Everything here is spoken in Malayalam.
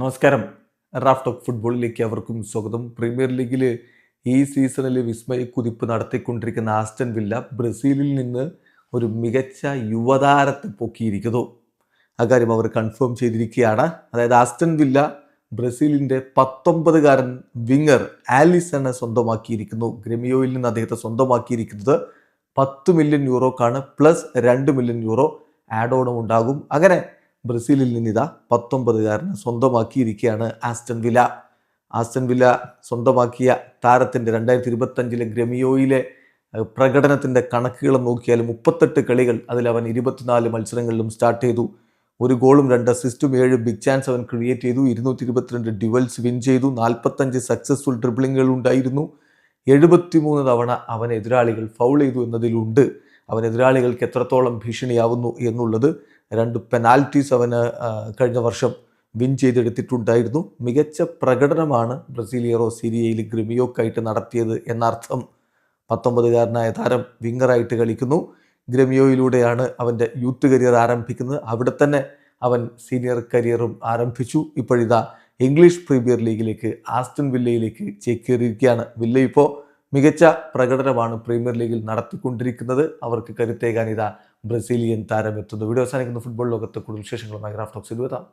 നമസ്കാരം. റാഫ് ടോക്ക് ഫുട്ബോളിലേക്ക് അവർക്കും സ്വാഗതം. പ്രീമിയർ ലീഗിൽ ഈ സീസണിൽ വിസ്മയ കുതിപ്പ് നടത്തിക്കൊണ്ടിരിക്കുന്ന ആസ്റ്റൻ വില്ല ബ്രസീലിൽ നിന്ന് ഒരു മികച്ച യുവതാരത്തെ പൊക്കിയിരിക്കുന്നു. അക്കാര്യം അവർ കൺഫേം ചെയ്തിരിക്കുകയാണ്. അതായത് ആസ്റ്റൻ വില്ല ബ്രസീലിന്റെ പത്തൊമ്പതുകാരൻ വിങ്ങർ ആലിസനെ സ്വന്തമാക്കിയിരിക്കുന്നു. ഗ്രമിയോയിൽ നിന്ന് അദ്ദേഹത്തെ സ്വന്തമാക്കിയിരിക്കുന്നത് പത്ത് മില്യൺ യൂറോക്കാണ്. പ്ലസ് രണ്ട് മില്യൺ യൂറോ ആഡ് ഓണും ഉണ്ടാകും. അങ്ങനെ ബ്രസീലിൽ നിന്നിതാ പത്തൊമ്പതുകാരന് സ്വന്തമാക്കിയിരിക്കുകയാണ് ആസ്റ്റൻ വില ആസ്റ്റൻ വില സ്വന്തമാക്കിയ താരത്തിന്റെ രണ്ടായിരത്തി ഇരുപത്തഞ്ചിലെ ഗ്രമിയോയിലെ പ്രകടനത്തിന്റെ കണക്കുകൾ നോക്കിയാൽ മുപ്പത്തെട്ട് കളികൾ അതിൽ അവൻ ഇരുപത്തിനാല് മത്സരങ്ങളിലും സ്റ്റാർട്ട് ചെയ്തു. ഒരു ഗോളും രണ്ട് അസിസ്റ്റും ഏഴ് ബിഗ് ചാൻസ് അവൻ ക്രിയേറ്റ് ചെയ്തു. ഇരുന്നൂറ്റി ഇരുപത്തിരണ്ട് ഡ്യുവൽസ് വിൻ ചെയ്തു നാൽപ്പത്തഞ്ച് സക്സസ്ഫുൾ ഡ്രിബ്ലിങ്ങുകൾ ഉണ്ടായിരുന്നു. എഴുപത്തിമൂന്ന് തവണ അവൻ എതിരാളികൾ ഫൗൾ ചെയ്തു എന്നതിലുണ്ട്. അവൻ എതിരാളികൾക്ക് എത്രത്തോളം ഭീഷണിയാവുന്നു എന്നുള്ളത് രണ്ട് പെനാൽറ്റീസ് അവന് കഴിഞ്ഞ വർഷം വിൻ ചെയ്തെടുത്തിട്ടുണ്ടായിരുന്നു. മികച്ച പ്രകടനമാണ് ബ്രസീലിയറോ സിരിയയിൽ ഗ്രമിയോക്കായിട്ട് നടത്തിയത് എന്നർത്ഥം പത്തൊമ്പതുകാരനായ താരം വിങ്ങറായിട്ട് കളിക്കുന്നു. ഗ്രമിയോയിലൂടെയാണ് അവന്റെ യൂത്ത് കരിയർ ആരംഭിക്കുന്നത്. അവിടെ തന്നെ അവൻ സീനിയർ കരിയറും ആരംഭിച്ചു. ഇപ്പോഴിതാ ഇംഗ്ലീഷ് പ്രീമിയർ ലീഗിലേക്ക് ആസ്റ്റൺ വില്ലയിലേക്ക് ചേക്കേറിയിരിക്കുകയാണ്. വില്ല ഇപ്പോൾ മികച്ച പ്രകടനമാണ് പ്രീമിയർ ലീഗിൽ നടത്തിക്കൊണ്ടിരിക്കുന്നത്. അവർക്ക് കരുത്തേകാൻ ഇതാ ബ്രസീലിയൻ താരം എത്തുന്നു വീഡിയോ അവസാനിക്കുന്ന. ഫുട്ബോൾ ലോകത്തെ കൂടുതൽ വിശേഷങ്ങളുമായി ഗ്രാഫ് ടോക്സിൽ എത്താം